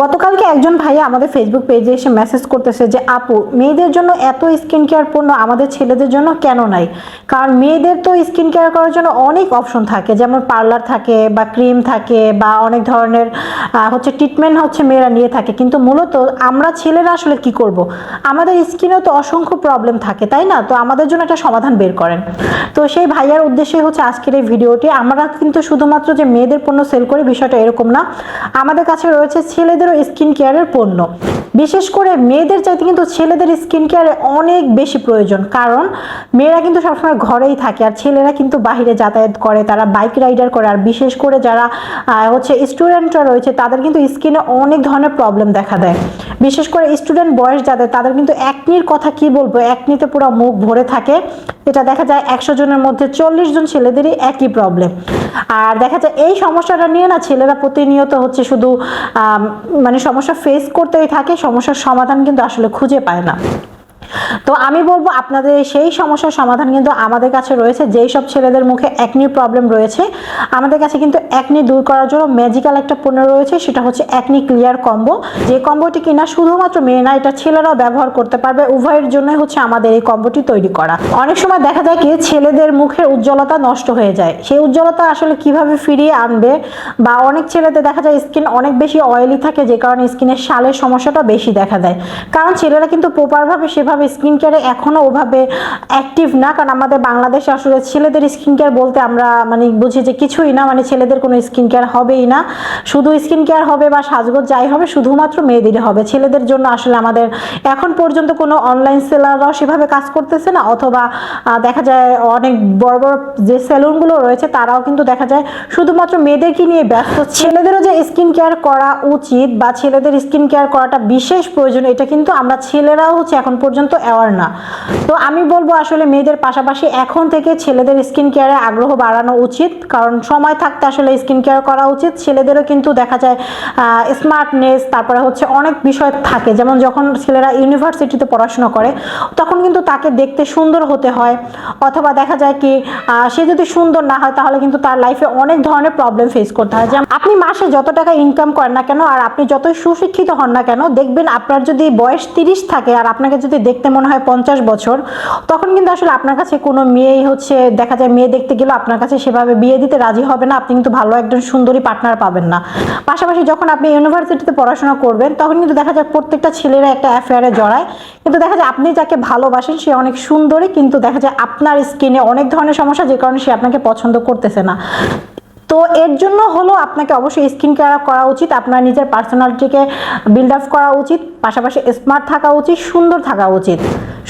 গতকালকে একজন ভাইয়া আমাদের ফেসবুক পেজে এসে মেসেজ করতেছে যে, আপু, মেয়েদের জন্য এত স্কিন কেয়ার পণ্য আমাদের ছেলেদের জন্য কেন নাই? কারণ মেয়েদের তো স্কিন কেয়ার করার জন্য অনেক অপশন থাকে, যেমন পার্লার থাকে বা ক্রিম থাকে বা অনেক ধরনের হচ্ছে ট্রিটমেন্ট হচ্ছে মেয়েরা নিয়ে থাকে। কিন্তু মূলত আমরা ছেলেরা আসলে কি করব? আমাদের স্কিনেও তো অসংখ্য প্রবলেম থাকে, তাই না? তো আমাদের জন্য একটা সমাধান বের করেন। তো সেই ভাইয়ার উদ্দেশ্যে হচ্ছে আজকের এই ভিডিওটি আমরা কিন্তু শুধুমাত্র যে মেয়েদের পণ্য সেল করি বিষয়টা এরকম না। আমাদের কাছে রয়েছে ছেলেদেরও স্কিন কেয়ারের পণ্য। বিশেষ করে মেয়েদের চাইতে কিন্তু ছেলেদের স্কিন কেয়ারে অনেক বেশি প্রয়োজন। কারণ মেয়েরা কিন্তু সবসময় ঘরেই থাকে আর ছেলেরা কিন্তু বাইরে যাতায়াত করে, তারা বাইক রাইডার করে আর বিশেষ করে যারা হচ্ছে স্টুডেন্টরা রয়েছে, তাদের কিন্তু স্কিনে অনেক ধরনের প্রবলেম দেখা দেয়। বিশেষ করে স্টুডেন্ট বয়স যাদের, তাদের কিন্তু একনির কথা কি বলব? একনিতে পুরো মুখ ভরে থাকে। এটা দেখা যায় একশো জনের মধ্যে চল্লিশ জন ছেলেদেরই একই প্রবলেম আর দেখা যায় এই সমস্যাটা নিয়ে না ছেলেরা প্রতিনিয়ত হচ্ছে শুধু মানে সমস্যা ফেস করতেই থাকে সমস্যার সমাধান কিন্তু আসলে খুঁজে পায় না। তো আমি বলব আপনাদের সেই সমস্যার সমাধান কিন্তু আমাদের কাছে রয়েছে, যেই সব ছেলেদের মুখে একনির প্রবলেম রয়েছে, আমাদের কাছে কিন্তু একনি দূর করার জন্য ম্যাজিক্যাল একটা পণ্য রয়েছে, সেটা হচ্ছে একনি ক্লিয়ার কম্বো যে কম্বোটি কিনা শুধুমাত্র মেয়ে না, এটা ছেলেরাও ব্যবহার করতে পারবে, উভয়ের জন্যই হচ্ছে আমাদের এই কম্বোটি তৈরি করা। অনেক সময় দেখা যায় কি, ছেলেদের মুখের উজ্জ্বলতা নষ্ট হয়ে যায়। সেই উজ্জ্বলতা আসলে কীভাবে ফিরিয়ে আনবে? বা অনেক ছেলেদের দেখা যায় স্কিন অনেক বেশি অয়েলি থাকে, যে কারণে স্কিনের সালের সমস্যাটা বেশি দেখা দেয়। কারণ ছেলেরা কিন্তু প্রপারভাবে সেভাবে স্কিন কেয়ারে এখনও ওভাবে অ্যাক্টিভ না, কারণ আমাদের বাংলাদেশে আসলে ছেলেদের স্কিন কেয়ার বলতে আমরা মানে বুঝি যে কিছুই না মানে ছেলেদের কোনো স্কিন কেয়ার হবেই না। শুধু স্কিন কেয়ার হবে বা সাজগোজ যাই হবে, শুধুমাত্র মেয়েদেরই হবে। ছেলেদের জন্য আসলে আমাদের এখন পর্যন্ত কোনো অনলাইন সেলাররাও সেভাবে কাজ করতেছে না, অথবা দেখা যায় অনেক বড় বড় যে সেলুনগুলো রয়েছে, তারাও কিন্তু দেখা যায় শুধুমাত্র মেয়েদেরকে নিয়ে ব্যস্ত। ছেলেদেরও যে স্কিন কেয়ার করা উচিত বা ছেলেদের স্কিন কেয়ার করাটা বিশেষ প্রয়োজন, এটা কিন্তু আমরা ছেলেরাও হচ্ছে এখন পর্যন্ত অ্যাওয়ার না। তো আমি বলব আসলে মেয়েদের পাশাপাশি এখন থেকে ছেলেদের স্কিন কেয়ারে আগ্রহ বাড়ানো উচিত। কারণ সময় থাকতে আসলে স্কিন কেয়ার করা উচিত। ছেলেদেরও কিন্তু দেখা যায় স্মার্টনেস তারপরে হচ্ছে অনেক বিষয় থাকে। যেমন যখন ছেলেরা ইউনিভার্সিটিতে পড়াশোনা করে, তখন কিন্তু তাকে দেখতে সুন্দর হতে হয়। অথবা দেখা যায় কি সে যদি সুন্দর না হয়, তাহলে কিন্তু তার লাইফে অনেক ধরনের প্রবলেম ফেস করতে হয়। যেমন আপনি মাসে যত টাকা ইনকাম করেন না কেন, আর আপনি যতই সুশিক্ষিত হন না কেন, দেখবেন আপনার যদি বয়স তিরিশ থাকে, আর আপনাকে যদি দেখতে মনে হয় পঞ্চাশ বছর, তখন কিন্তু আসলে আপনার কাছে কোনো মেয়েই হচ্ছে, দেখা যায় মেয়ে দেখতে গেলেও আপনার কাছে সেভাবে বিয়ে দিতে রাজি হবে না, আপনি কিন্তু ভালো একজন সুন্দরী পার্টনার পাবেন না। পাশাপাশি যখন আপনি ইউনিভার্সিটিতে পড়াশোনা করবেন, তখন কিন্তু দেখা যায় প্রত্যেকটা ছেলেরা একটা অ্যাফেয়ারে জড়ায়। কিন্তু দেখা যায় আপনি যাকে ভালোবাসেন, সে অনেক সুন্দরী, কিন্তু দেখা যায় আপনার স্কিনে অনেক ধরনের সমস্যা, যে কারণে সে আপনাকে পছন্দ করতেছে না। তো এর জন্য হলো আপনাকে অবশ্যই স্কিন কেয়ার করা উচিত, আপনার নিজের পার্সোনালিটিকে বিল্ড আপ করা উচিত, পাশাপাশি স্মার্ট থাকা উচিত, সুন্দর থাকা উচিত।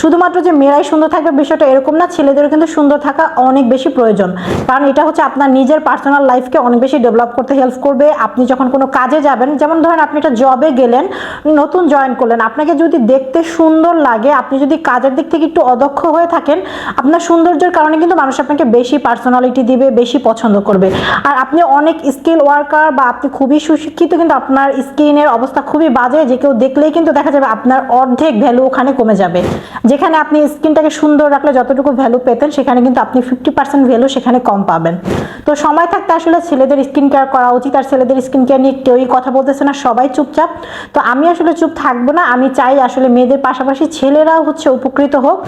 শুধুমাত্র যে মেয়েরাই সুন্দর থাকবে বিষয়টা এরকম না, ছেলেদেরও কিন্তু সুন্দর থাকা অনেক বেশি প্রয়োজন। কারণ এটা হচ্ছে আপনার নিজের পার্সোনাল লাইফকে অনেক বেশি ডেভেলপ করতে হেল্প করবে। আপনি যখন কোনো কাজে যাবেন, যেমন ধরেন আপনি একটা জবে গেলেন, নতুন জয়েন করলেন, আপনাকে যদি দেখতে সুন্দর লাগে, আপনি যদি কাজের দিক থেকে একটু অদক্ষ হয়ে থাকেন, আপনার সৌন্দর্যের কারণে কিন্তু মানুষ আপনাকে বেশি পার্সোনালিটি দিবে, বেশি পছন্দ করবে। আর আপনি অনেক স্কিল ওয়ার্কার বা আপনি খুবই সুশিক্ষিত, কিন্তু আপনার স্কিনের অবস্থা খুবই বাজে, যে কেউ দেখলেই কিন্তু দেখা যাবে আপনার অর্ধেক ভ্যালু ওখানে কমে যাবে। যেখানে আপনি স্কিনটাকে সুন্দর রাখলে যতটুকু ভ্যালু পেতেন, সেখানে কিন্তু আপনি ফিফটি পার্সেন্ট ভ্যালু সেখানে কম পাবেন। তো সময় থাকতে আসলে ছেলেদের স্কিন কেয়ার করা উচিত, আর ছেলেদের স্কিন কেয়ার নিয়ে কেউই কথা বলতেছে না, সবাই চুপচাপ। তো আমি আসলে চুপ থাকব না, আমি চাই আসলে মেয়েদের পাশাপাশি ছেলেরাও হচ্ছে উপকৃত হোক।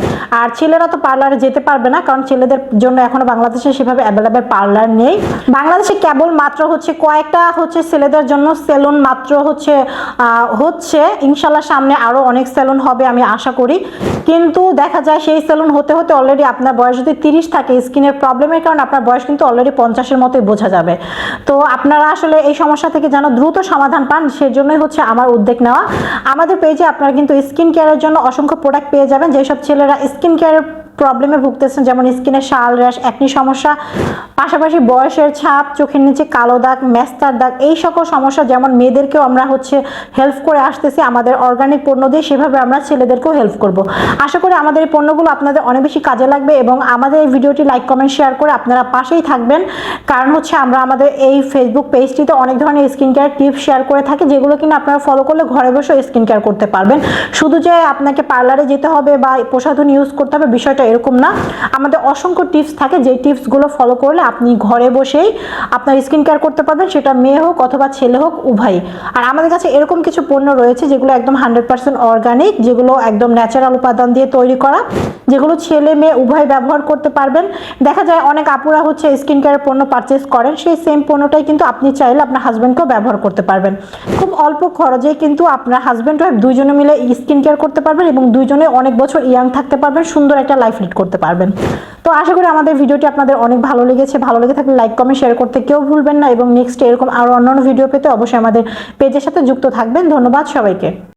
আর ছেলেরা তো পার্লারে যেতে পারবে না, কারণ ছেলেদের জন্য এখনও বাংলাদেশে সেভাবে অ্যাভেলেবেল পার্লার নেই। বাংলাদেশে কেবল মাত্র হচ্ছে কয়েকটা হচ্ছে ছেলেদের জন্য সেলুন মাত্র হচ্ছে হচ্ছে। ইনশাল্লাহ সামনে আরও অনেক সেলুন হবে আমি আশা করি। কিন্তু দেখা যায় সেই সেলুন হতে হতে অলরেডি আপনার বয়স যদি তিরিশ থাকে স্কিনের প্রবলেমের কারণে আপনার বয়স কিন্তু অলরেডি পঞ্চাশের মতোই বোঝা যাবে। তো আপনারা আসলে এই সমস্যা থেকে যেন দ্রুত সমাধান পান, সেজন্যই হচ্ছে আমার উদ্যোগ নেওয়া। আমাদের পেজে আপনারা কিন্তু স্কিন কেয়ারের জন্য অসংখ্য প্রোডাক্ট পেয়ে যাবেন। যেসব ছেলেরা স্কিন কেয়ারের প্রবলেমে ভুগতেছেন, যেমন স্কিনের শাল র্যাশ একনি সমস্যা, পাশাপাশি বয়সের ছাপ, চোখের নিচে কালো দাগ ম্যাস্তার দাগ, এই সকল সমস্যা যেমন মেয়েদেরকেও আমরা হচ্ছে হেল্প করে আসতেছি, আমাদের অর্গানিক পণ্য দিয়ে সেভাবে আমরা ছেলেদেরকেও হেল্প করব। আশা করি আমাদের এই পণ্যগুলো আপনাদের অনেক বেশি কাজে লাগবে এবং আমাদের এই ভিডিওটি লাইক কমেন্ট শেয়ার করে আপনারা পাশেই থাকবেন। কারণ হচ্ছে আমরা আমাদের এই ফেসবুক পেজটিতে অনেক ধরনের স্কিন কেয়ার টিপস শেয়ার করে থাকি, যেগুলো কিনা আপনারা ফলো করলে ঘরে বসে স্কিন কেয়ার করতে পারবেন। শুধু যে আপনাকে পার্লারে যেতে হবে বা প্রসাধন ইউজ করতে হবে, বিষয়টা এরকম না। আমাদের অসংখ্য টিপস থাকে যে টিপসগুলো ফলো করলে আপনি ঘরে বসেই আপনার স্কিন কেয়ার করতে পারবেন। সেটা মেয়ে হোক অথবা ছেলে হোক, উভয়ই। আর আমাদের কাছে এরকম কিছু পণ্য রয়েছে, যেগুলো একদম হান্ড্রেড পার্সেন্ট অর্গানিক যেগুলো একদম ন্যাচারাল উপাদান দিয়ে তৈরি করা, যেগুলো ছেলে মেয়ে উভয় ব্যবহার করতে পারবেন। দেখা যায় অনেক আপুরা হচ্ছে স্কিন কেয়ার পণ্য পারচেস করেন, সেই সেম পণ্যটাই কিন্তু আপনি চাইলে আপনার হাজব্যান্ডকেও ব্যবহার করতে পারবেন। খুব অল্প খরচে কিন্তু আপনার হাজব্যান্ড ওয়াইফ দুইজনে মিলে স্কিন কেয়ার করতে পারবেন এবং দুইজনে অনেক বছর ইয়াং থাকতে পারবেন, সুন্দর একটা লাইফ লিড করতে পারবেন। তো আশা করি আমাদের ভিডিওটি আপনাদের অনেক ভালো লেগেছে। ভালো লেগে থাকলে লাইক কমেন্ট শেয়ার করতে কেউ ভুলবেন না এবং নেক্সট এরকম আরও অন্যান্য ভিডিও পেতে অবশ্যই আমাদের পেজের সাথে যুক্ত থাকবেন। ধন্যবাদ সবাইকে।